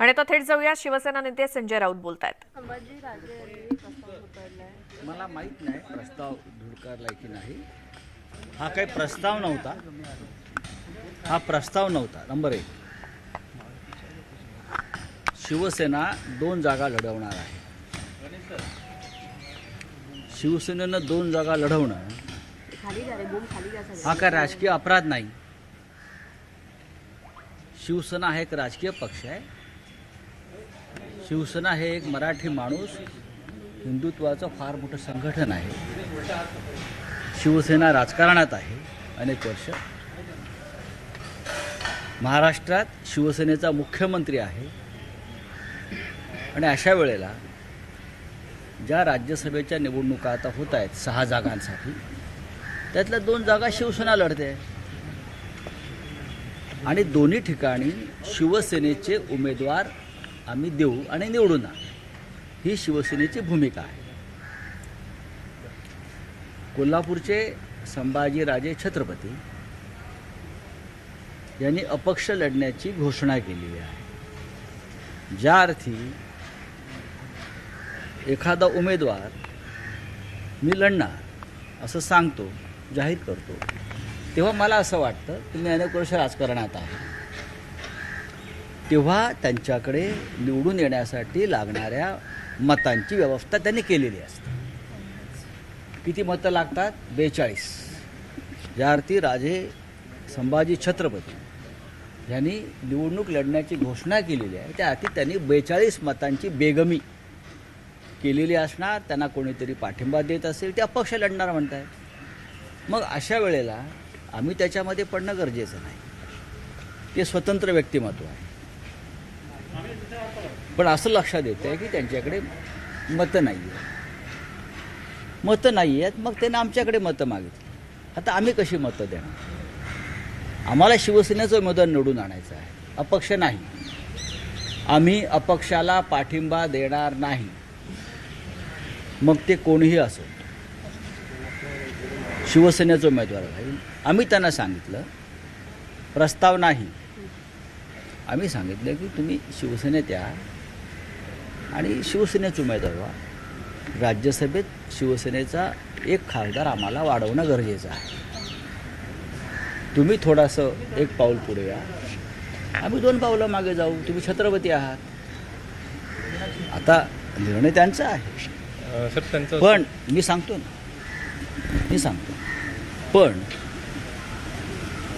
आणि आता थेट जाऊया शिवसेना नेते संजय राऊत बोलत आहेत मला माहीत नाही प्रस्ताव धुडकारला की नाही. हा काही प्रस्ताव नव्हता. हा प्रस्ताव नव्हता. नंबर एक. शिवसेना दोन जागा लढवणार आहे. शिवसेनेनं दोन जागा लढवणं हा काय राजकीय अपराध नाही. शिवसेना हा एक राजकीय पक्ष आहे. शिवसेना हे एक मराठी माणूस हिंदुत्वाचं फार मोठं संघटन आहे. शिवसेना राजकारणात आहे अनेक वर्ष. महाराष्ट्रात शिवसेनेचा मुख्यमंत्री आहे. आणि अशा वेळेला ज्या राज्यसभेच्या निवडणुका आता होत आहेत सहा जागांसाठी त्यातल्या दोन जागा शिवसेना लढते. आणि दोन्ही ठिकाणी शिवसेनेचे उमेदवार आम्ही देऊ आणि निवडून ना ही शिवसेनेची भूमिका आहे. कोल्हापूरचे संभाजीराजे छत्रपती यांनी अपक्ष लढण्याची घोषणा केलेली आहे. ज्या अर्थी एखादा उमेदवार मी लढणार असं सांगतो जाहीर करतो तेव्हा मला असं वाटतं की मी अनेक वर्ष राजकारणात आहे. तेव्हा त्यांच्याकडे निवडून येण्यासाठी लागणाऱ्या मतांची व्यवस्था त्यांनी केलेली असते. किती मतं लागतात? बेचाळीस. ज्या अर्थी राजे संभाजी छत्रपती यांनी निवडणूक लढण्याची घोषणा केलेली आहे. त्या अर्थी त्यांनी बेचाळीस मतांची बेगमी केलेली असणार. त्यांना कोणीतरी पाठिंबा देत असेल ते अपक्ष लढणार म्हणत आहेत मग अशा वेळेला आम्ही त्याच्यामध्ये पडणं गरजेचं नाही. ते स्वतंत्र व्यक्तिमत्व आहे. पण असं लक्षात येतं आहे की त्यांच्याकडे मतं नाही आहे मतं नाही आहेत मग त्यांनी आमच्याकडे मतं मागितली. आता आम्ही कशी मतं देणार? आम्हाला शिवसेनेचं उमेदवार निवडून आणायचं आहे. अपक्ष नाही. आम्ही अपक्षाला पाठिंबा देणार नाही. मग ते कोणीही असो. शिवसेनेचा उमेदवार राहील. आम्ही त्यांना सांगितलं प्रस्ताव नाही. आम्ही सांगितलं की तुम्ही शिवसेनेत या आणि शिवसेनेचा उमेदवार व्हा. राज्यसभेत शिवसेनेचा एक खासदार आम्हाला वाढवणं गरजेचं आहे. तुम्ही थोडंसं एक पाऊल पुढे या. आम्ही दोन पावलं मागे जाऊ. तुम्ही छत्रपती आहात. आता निर्णय त्यांचा आहे. पण मी सांगतो ना. मी सांगतो. पण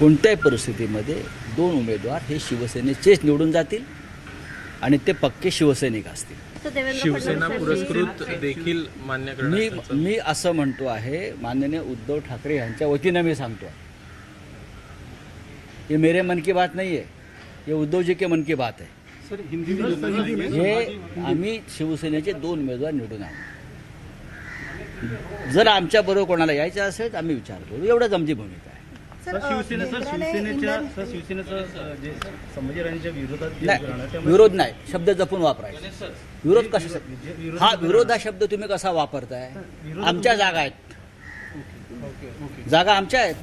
कोणत्याही परिस्थितीमध्ये दोन उमेदवार हे शिवसेनेचेच निवडून जातील आणि ते पक्के शिवसैनिक असतील. शिवसेना पुरस्कृत देखील मान्य मी मी असं म्हणतो आहे माननीय उद्धव ठाकरे यांच्या वतीनं मी सांगतो आहे. ये मेरे मन की बात नाही आहे ये उद्धव जी के मन की बात आहे. सर हिंदी हे आम्ही शिवसेनेचे दोन उमेदवार निवडून आणू जर आमच्याबरोबर कोणाला यायचं असेल तर आम्ही विचार करू. एवढंच आमची भूमिका आहे. सर शिवसेना सर शिवसेनेच्या सर शिवसेनेचं अ, जे संभाजी राजेंच्या विरोधात जे उभं राहणार नाही त्यामुळे विरोध नाही शब्द जपून वापरायचा. विरोध कशा हा विरोध हा शब्द तुम्ही कसा वापरताय? आमच्या जागा आहेत. जागा आमच्या आहेत.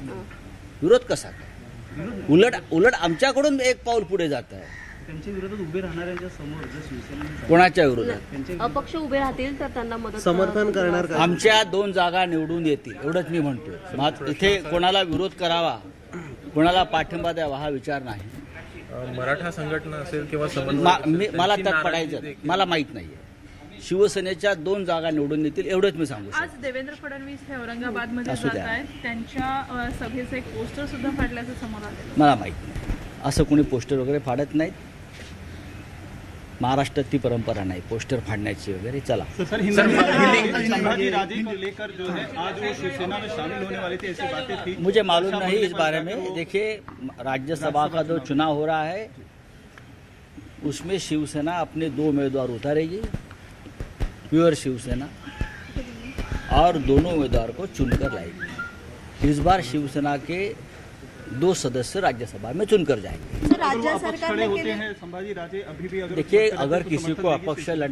विरोध कसा? काय उलट उलट आमच्याकडून एक पाऊल पुढे जात आहे. त्यांच्या विरोधात उभे राहणाऱ्यांच्या समोर जर शिवसेना कोणाच्या विरोधात? अपक्ष उभे राहतील तर त्यांना मदत समर्थन करणार का आमच्या दोन जागा निवडून येतील एवढंच मी म्हणतो मा- इथे कोणाला विरोध करावा कोणाला पाठिंबा द्यावा हा विचार नाही. अ, मराठा संघटना असेल किंवा मा- समन्वय मी- मला त्यांची त्यात नाराजी पडायचं देखील- मला माहीत नाहीये. शिवसेनेच्या दोन जागा निवडून येतील एवढंच मी सांगू शकतो. आज देवेंद्र फडणवीस हे औरंगाबादमध्ये असू जात द्या. आहेत. त्यांच्या अ, सभेचं एक पोस्टर सुद्धा फाडल्याचं समोर आलेलं मला माहीत नाही. असं कोणी पोस्टर वगैरे फाडत नाहीत. महाराष्ट्रात ती परंपरा नाही पोस्टर फाडण्याची वगैरे चला. सर हिंदी को लेकर जो है आज वो शिवसेना में शामिल होने वाले थे ऐसी बातें थी। मुझे मालूम नहीं इस बारे में। देखिए राज्यसभा का जो चुनाव हो रहा है उसमें शिवसेना अपने दो उम्मीदवार उतारेगी प्योर शिवसेना और दोनों उम्मीदवार को चुनकर लाएगी। इस बार शिवसेना के दो सदस्य राज्यसभा में चुनकर जाएँगे। सर राज्य सरकार होते हैं संभाजी राजे अभी भी अगर देखिए अगर तो किसी को अपक्ष लड़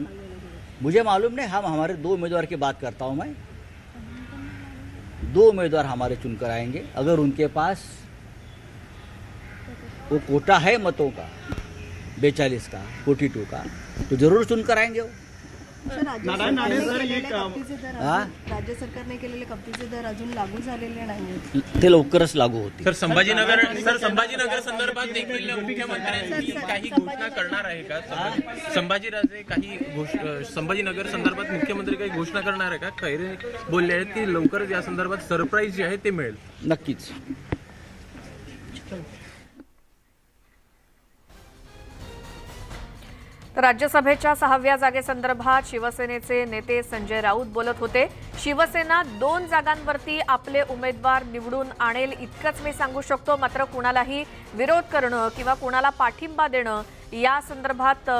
मुझे मालूम नहीं हम हमारे दो उम्मीदवार की बात करता हूँ मैं। दो उम्मीदवार हमारे चुनकर आएँगे अगर उनके पास वो कोटा है मतों का बेचालीस का फोर्टी टू का तो ज़रूर चुनकर आएँगे वो। राज्य सरकारने केलेले कपातीचे दर अजून लागू झालेले नाही ते लवकरच लागू होतील. सर संभाजीनगर सर संभाजीनगर संदर्भात देखील मुख्यमंत्र्यांनी काही घोषणा करणार आहे का? संभाजी- संभाजीराजे काही संभाजीनगर संदर्भात मुख्यमंत्री काही घोषणा करणार आहे का? खैरे बोलले आहेत की लवकरच या संदर्भात सरप्राईज जे आहे ते मिळेल. नक्कीच. तर राज्यसभेच्या सहाव्या जागेसंदर्भात शिवसेनेचे नेते संजय राऊत बोलत होते. शिवसेना दोन जागांवरती आपले उमेदवार निवडून आणेल इतकंच मी सांगू शकतो. मात्र कुणालाही विरोध करणं किंवा कुणाला पाठिंबा देणं या संदर्भात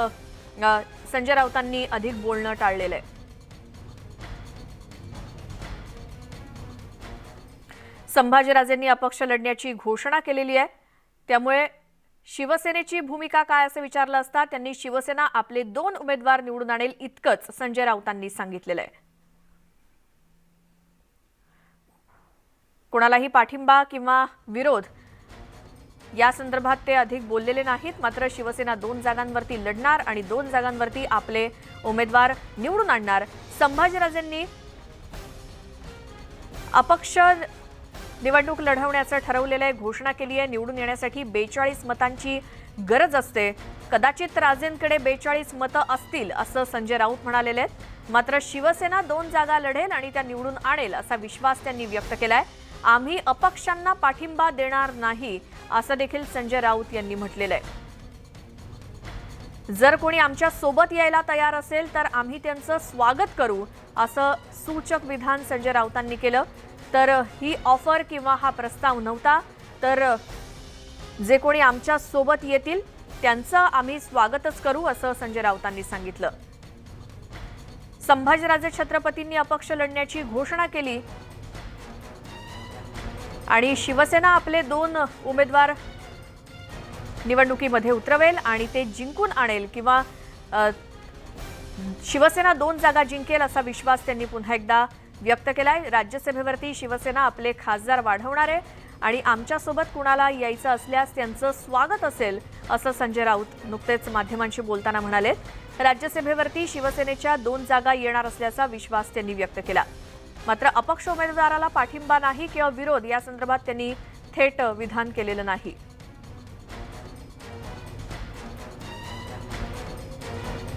संजय राऊतांनी अधिक बोलणं टाळलेलं आहे. संभाजीराजेंनी अपक्ष लढण्याची घोषणा केलेली आहे. त्यामुळे शिवसेनेची भूमिका काय असं विचारलं असता त्यांनी शिवसेना आपले दोन उमेदवार निवडून आणेल इतकंच संजय राऊतांनी सांगितलेलं आहे. कोणालाही पाठिंबा किंवा विरोध या संदर्भात ते अधिक बोललेले नाहीत. मात्र शिवसेना दोन जागांवरती लढणार आणि दोन जागांवरती आपले उमेदवार निवडून आणणार. संभाजीराजेंनी अपक्ष निवडणूक लढवण्याचं ठरवलेलं आहे घोषणा केली आहे. निवडून येण्यासाठी बेचाळीस मतांची गरज असते. कदाचित राजेंकडे बेचाळीस मतं असतील असं संजय राऊत म्हणालेले आहेत. मात्र शिवसेना दोन जागा लढेल आणि त्या निवडून आणेल असा विश्वास त्यांनी व्यक्त केलाय. आम्ही अपक्षांना पाठिंबा देणार नाही असं देखील संजय राऊत यांनी म्हटलेलं आहे. जर कोणी आमच्यासोबत यायला तयार असेल तर आम्ही त्यांचं स्वागत करू असं सूचक विधान संजय राऊतांनी केलं. तर ही ऑफर किंवा हा प्रस्ताव नव्हता तर जे कोणी आमच्यासोबत येतील त्यांचं आम्ही स्वागतच करू असं संजय राऊतांनी सांगितलं. संभाजीराजे छत्रपतींनी अपक्ष लढण्याची घोषणा केली. आणि शिवसेना आपले दोन उमेदवार निवडणुकीमध्ये उतरवेल आणि ते जिंकून आणेल किंवा शिवसेना दोन जागा जिंकेल असा विश्वास त्यांनी पुन्हा एकदा व्यक्त केलाय. राज्यसभेवरती शिवसेना आपले खासदार वाढवणार आहे आणि आमच्यासोबत कुणाला यायचं असल्यास त्यांचं स्वागत असेल असं संजय राऊत नुकतेच माध्यमांशी बोलताना म्हणाले. राज्यसभेवरती शिवसेनेच्या दोन जागा येणार असल्याचा विश्वास त्यांनी व्यक्त केला. मात्र अपक्ष उमेदवाराला पाठिंबा नाही किंवा विरोध या संदर्भात त्यांनी थेट विधान केलेलं नाही.